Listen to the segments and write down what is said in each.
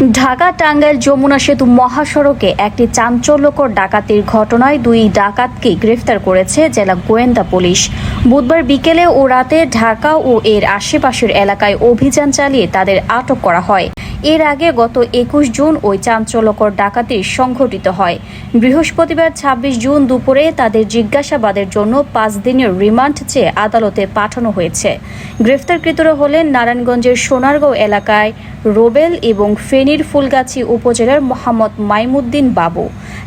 ঢাকা টাঙ্গাইল যমুনা সেতু মহাসড়কে একটি চাঞ্চল্যকর ডাকাতির ঘটনায় দুই ডাকাতকে গ্রেফতার করেছে জেলা গোয়েন্দা পুলিশ। বুধবার বিকেলে ও রাতে ঢাকা ও এর আশেপাশের এলাকায় অভিযান চালিয়ে তাদের আটক করা হয়। এর আগে গত একুশ জুন ওই চাঞ্চল্যকর ডাকাতি সংঘটিত হয়। বৃহস্পতিবার ২৬ জুন দুপুরে তাদের জিজ্ঞাসাবাদের জন্য পাঁচ দিনের রিমান্ড চেয়ে আদালতে পাঠানো হয়েছে। গ্রেফতারকৃতরা হলেন নারায়ণগঞ্জের সোনারগাঁও এলাকায় রোবেল এবং ফেনীর ফুলগাছি উপজেলার মোহাম্মদ মাইমুদ্দিন বাবু।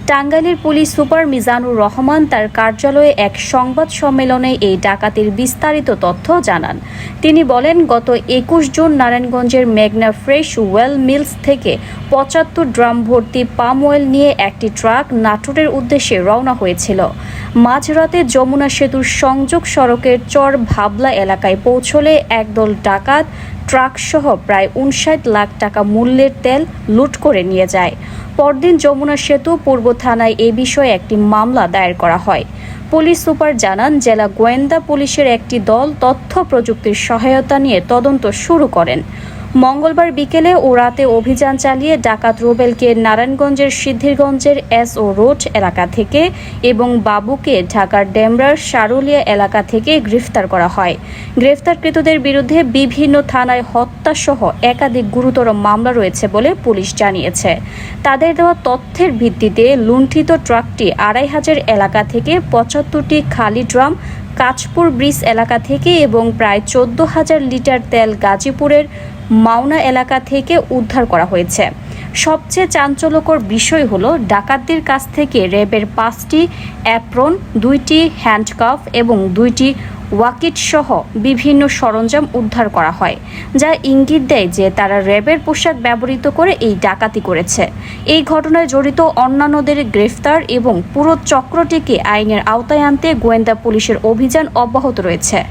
টাঙ্গাইলের পুলিশ সুপার মিজানুর রহমান তার কার্যালয়ে এক সংবাদ সম্মেলনে এই ডাকাতির বিস্তারিত তথ্য জানান। তিনি বলেন, গত একুশ জুন নারায়ণগঞ্জের মেঘনা ফ্রেশ ওয়েল মিলস থেকে পঁচাত্তর ড্রাম ভর্তি পাম অয়েল নিয়ে একটি ট্রাক নাটোরের উদ্দেশ্যে রওনা হয়েছিল। মাঝরাতে যমুনা সেতুর সংযোগ সড়কের চর ভাবলা এলাকায় পৌঁছলে একদল ডাকাত ট্রাকসহ প্রায় উনষাট লাখ টাকা মূল্যের তেল লুট করে নিয়ে যায়। পরদিন যমুনা সেতু পূর্ব থানায় এ বিষয়ে একটি মামলা দায়ের করা হয়। পুলিশ সুপার জানান, জেলা গোয়েন্দা পুলিশের একটি দল তথ্য প্রযুক্তির সহায়তা নিয়ে তদন্ত শুরু করেন। মঙ্গলবার বিকেলে ও রাতে অভিযান চালিয়ে ডাকাত রুবেলকে নারায়ণগঞ্জের সিদ্ধিরগঞ্জের এস ও রোড এলাকা থেকে এবং বাবুকে ঢাকার ডেমরার সারুলিয়া এলাকা থেকে গ্রেফতার করা হয়। গ্রেফতারকৃতদের বিরুদ্ধে বিভিন্ন থানায় হত্যাসহ একাধিক গুরুতর মামলা রয়েছে বলে পুলিশ জানিয়েছে। তাদের দেওয়া তথ্যের ভিত্তিতে লুণ্ঠিত ট্রাকটি আড়াই হাজার এলাকা থেকে পঁচাত্তরটি খালি ড্রাম, কাঁচপুর ব্রিজ এলাকা থেকে এবং প্রায় চোদ্দ হাজার লিটার তেল গাজীপুরের মাওনা এলাকা থেকে উদ্ধার করা হয়েছে। সবচেয়ে চাঞ্চল্যকর বিষয় হলো, ডাকাতদের কাছ থেকে র্যাবের পাঁচটি অ্যাপ্রন, দুইটি হ্যান্ডকাফ এবং দুইটি ওয়াকিট সহ বিভিন্ন সরঞ্জাম উদ্ধার করা হয়, যা ইঙ্গিত দেয় যে তারা র্যাবের পোশাক ব্যবহৃত করে এই ডাকাতি করেছে। এই ঘটনায় জড়িত অন্যান্যদের গ্রেফতার এবং পুরো চক্রটিকে আইনের আওতায় আনতে গোয়েন্দা পুলিশের অভিযান অব্যাহত রয়েছে।